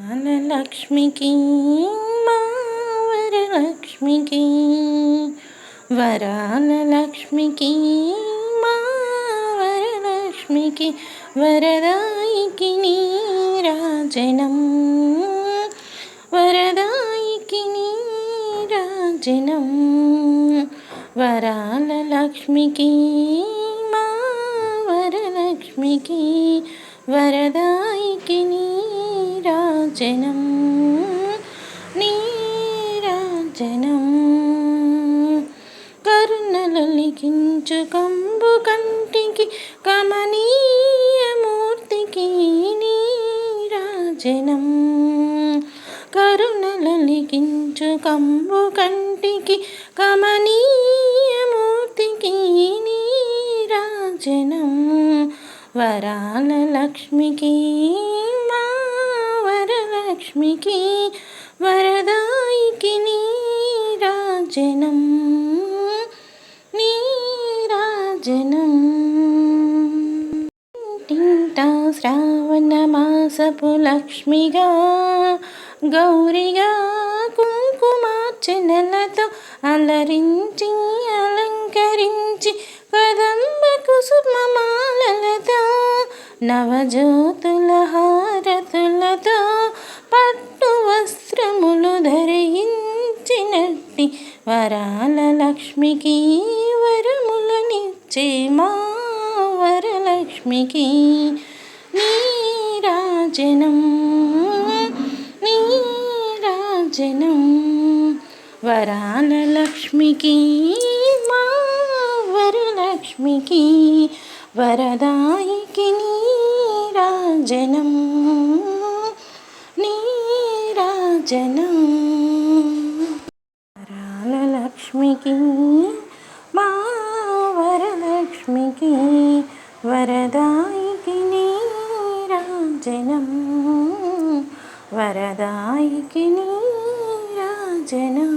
లక్ష్మికి మా వరలక్ష్మికి వరాల లక్ష్మికి మా వరలక్ష్మికి వరదాయికి నీరాజనం వరదాయికి నీరాజనం వరాల లక్ష్మికి మా వరలక్ష్మికి వరదాయికి నీరాజనం నీరాజనం కరుణలలికించు కంబు కంటికి కమనీయమూర్తికి నీరాజనం కరుణలలికించు కంబు కంటికి కమనీయమూర్తికి నీరాజనం వరాల లక్ష్మికి లక్ష్మికి వరదాయికి నీరాజనం నీరాజనం టింటా శ్రావణ మాసపు లక్ష్మిగా గౌరిగా కుంకుమార్చనలతో అలరించి అలంకరించి కదంబ కుసుమమాలలతో నవజ్యోతుల హారతులతో వరములు ధరించినట్టి వరాల లక్ష్మికి వరములనిచ్చే మా వరలక్ష్మికి. నీరాజనం నీరాజనం వరాల లక్ష్మికి మా వరలక్ష్మికి. వరదాయికి నీరాజనం జనం. వరాల లక్ష్మికి మా వరలక్ష్మికి వరదాయికి నీరాజనం వరదాయికి నీరాజనం